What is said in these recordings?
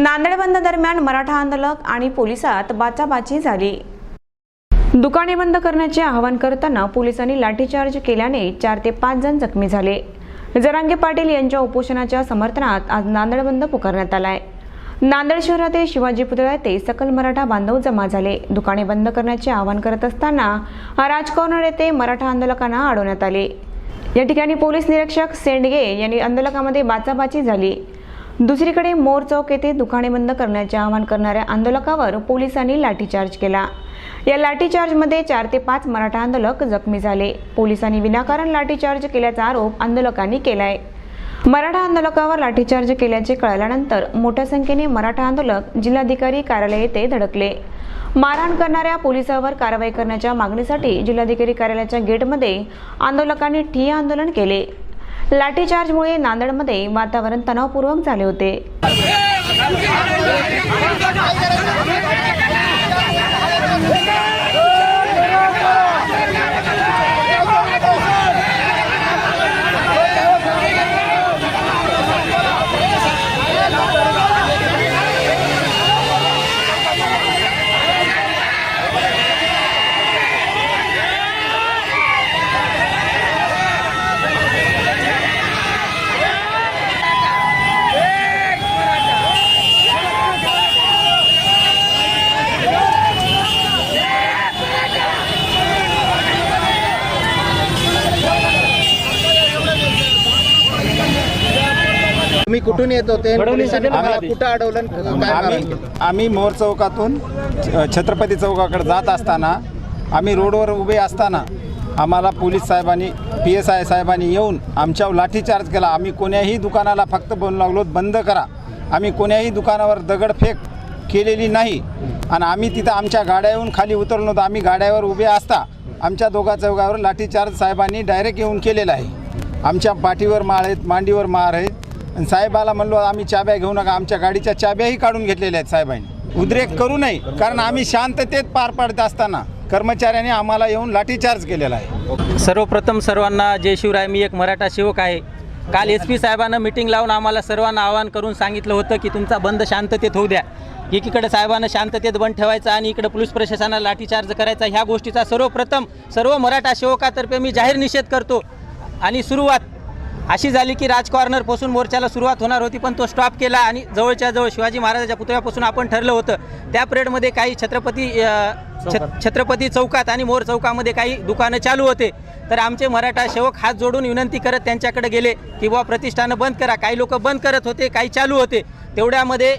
नांदेड बंद दरम्यान मराठा आंदोलक आणि पोलिसात बाचाबाची झाली. दुकाने बंद करण्याचे आवाहन करताना पोलिसांनी लाठीचार्ज केल्याने चार ते पाच जण जखमी झाले. जरांगे पाटील यांच्या उपोषणाच्या समर्थनात आज नांदेड बंद पुकारण्यात आलाय. नांदेड शहरातील शिवाजी पुतळा येथे सकल मराठा बांधव जमा झाले. दुकाने बंद करण्याचे आवाहन करत असताना राजकॉर्नर येथे मराठा आंदोलकांना अडवण्यात आले. या ठिकाणी पोलीस निरीक्षक सेंडगे यांनी आंदोलकामध्ये बाचाबाची झाली. दुसरीकडे मोर चौक येथे दुकाने बंद करण्याचे आवाहन करणाऱ्या आंदोलकावर पोलिसांनी लाठीचार्ज केला. या लाठीचार्जमध्ये चार ते पाच मराठा आंदोलक जखमी झाले. पोलिसांनी विनाकारण लाठीचार्ज केल्याचा आरोप आंदोलकांनी केलाय. मराठा आंदोलकावर लाठीचार्ज केल्याचे कळल्यानंतर मोठ्या संख्येने मराठा आंदोलक जिल्हाधिकारी कार्यालय येथे धडकले. मारहाण करणाऱ्या पोलिसावर कारवाई करण्याच्या मागणीसाठी जिल्हाधिकारी कार्यालयाच्या गेटमध्ये आंदोलकांनी ठिय्या आंदोलन केले. लाठीचार्जमुळे नांदेडमध्ये वातावरण तणावपूर्वक झाले होते. तुम्ही कुठून येत होते? पोलिसांनी तुम्हाला कुठं अडवलं काय आम्ही केली? आम्ही मोर चौकातून छ- छत्रपती चौकाकडे जात असताना आम्ही रोडवर उभे असताना आम्हाला पोलीस साहेबांनी पी एस आय साहेबांनी येऊन आमच्यावर लाठीचार्ज केला. आम्ही कोण्याही दुकानाला फक्त बोलू लागलो बंद करा. आम्ही कोण्याही दुकानावर दगडफेक केलेली नाही. आणि आम्ही तिथं आमच्या गाड्या येऊन खाली उतरलो नव्हतो आम्ही गाड्यावर उभे असता आमच्या दोघा चौकावर लाठीचार्ज साहेबांनी डायरेक्ट येऊन केलेला आहे. आमच्या पाठीवर माळ आहेत मांडीवर मार आहेत. आणि साहेबाला म्हणलो आम्ही चाब्या घेऊ नका आमच्या गाडीच्या चाब्याही काढून घेतलेल्या आहेत साहेबांनी. उद्रेक करू नये कारण आम्ही शांततेत पार पाडत असताना कर्मचाऱ्यांनी आम्हाला येऊन लाठीचार्ज केलेला आहे. सर्वप्रथम सर्वांना जय शिवराय मी एक मराठा सेवक आहे. काल एस पी साहेबांना मिटिंग लावून आम्हाला सर्वांना आवाहन करून सांगितलं होतं की तुमचा बंद शांततेत होऊ द्या. एकीकडे साहेबांना शांततेत बंद ठेवायचा आणि इकडे पोलीस प्रशासनाला लाठीचार्ज करायचा ह्या गोष्टीचा सर्वप्रथम सर्व मराठा सेवकातर्फे मी जाहीर निषेध करतो. आणि सुरुवात अशी झाली की राज कॉर्नरपासून मोर्चाला सुरुवात होणार होती पण तो स्टॉप केला आणि जवळच्या जवळ शिवाजी महाराजाच्या पुतळ्यापासून आपण ठरलं होतं. त्या परेडमध्ये काही छत्रपती छत्रपती चौकात आणि मोर चौकामध्ये काही दुकानं चालू होते. तर आमचे मराठा सेवक हात जोडून विनंती करत त्यांच्याकडे गेले की बुवा प्रतिष्ठानं बंद करा. काही लोक बंद करत होते काही चालू होते. तेवढ्यामध्ये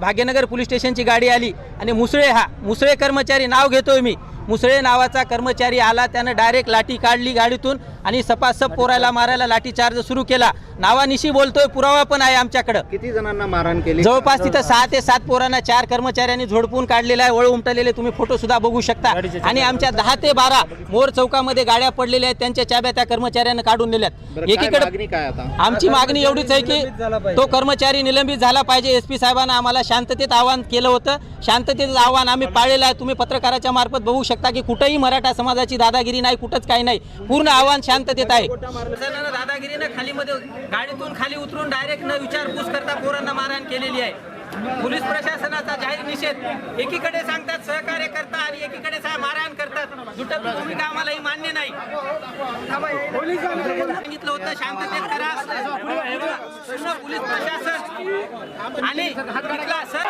भाग्यनगर पोलीस स्टेशनची गाडी आली आणि मुसळे हा मुसळे कर्मचारी नाव घेतोय मी. मुसळे नावाचा कर्मचारी आला त्यानं डायरेक्ट लाठी काढली गाडीतून. आणि सपासप पोरायला मारायला लाठीचार्ज सुरू केला. नावानिशी बोलतोय पुरावा पण आहे आमच्याकडं. किती जणांना मारहाण केली? जवळपास तिथं सहा ते सात पोरांना चार कर्मचाऱ्यांनी झोडपून काढलेला आहे वळ उमटलेले तुम्ही फोटो सुद्धा बघू शकता. आणि आमच्या दहा ते बारा मोर चौकामध्ये गाड्या पडलेल्या आहेत त्यांच्या चाब्या त्या कर्मचाऱ्यांना काढून दिल्यात. एकीकडे मागणी काय आता? आमची मागणी एवढीच आहे की तो कर्मचारी निलंबित झाला पाहिजे. एस पी साहेबांना आम्हाला शांततेत आवाहन केलं होतं. शांततेत आव्हान आम्ही पाळलेलं आहे. तुम्ही पत्रकाराच्या मार्फत बघू शकता की कुठेही मराठा समाजाची दादागिरी नाही कुठंच काही नाही. पूर्ण आव्हान शांततेत आहे. दादागिरीनं खाली मध्ये गाडीतून खाली उतरून डायरेक्ट न विचारपूस करता पोरांना मारहाण केलेली आहे. पोलीस प्रशासनाचा जाहीर निषेध. एकीकडे सांगतात सहकार्य करता आणि एकीकडे मारहाण करतात. दुटक भूमिका आम्हाला ही मान्य नाही. सांगितलं होतं शांततेत करा. पूर्ण पोलीस प्रशासन. आणि इथला सर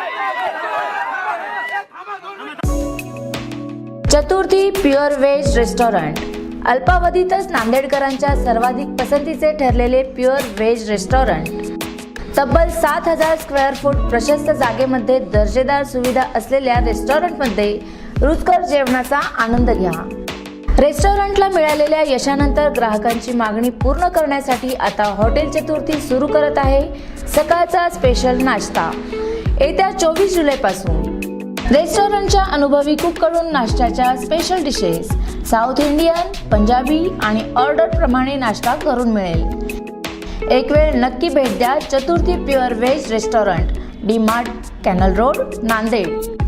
चतुर्थी प्युअर व्हेज रेस्टॉरंट. अल्पावधीतच नांदेडकरांच्या सर्वाधिक पसंतीचे ठरलेले प्युअर व्हेज रेस्टॉरंट. तब्बल सात हजार स्क्वेअर फूट प्रशस्त जागेमध्ये दर्जेदार सुविधा असलेल्या रेस्टॉरंटमध्ये रुचकर जेवणाचा आनंद घ्या. रेस्टॉरंटला मिळालेल्या यशानंतर ग्राहकांची मागणी पूर्ण करण्यासाठी आता हॉटेल चतुर्थी सुरू करत आहे. सकाळचा स्पेशल नाश्ता. येत्या चोवीस जुलैपासून रेस्टॉरंटच्या अनुभवी कुककडून नाश्त्याच्या special dishes south Indian Punjabi आणि ऑर्डर प्रमाणे नाश्ता करून मिळेल. एक वेळ नक्की भेट द्या Chaturthi pure veg restaurant D Mart canal road Nanded.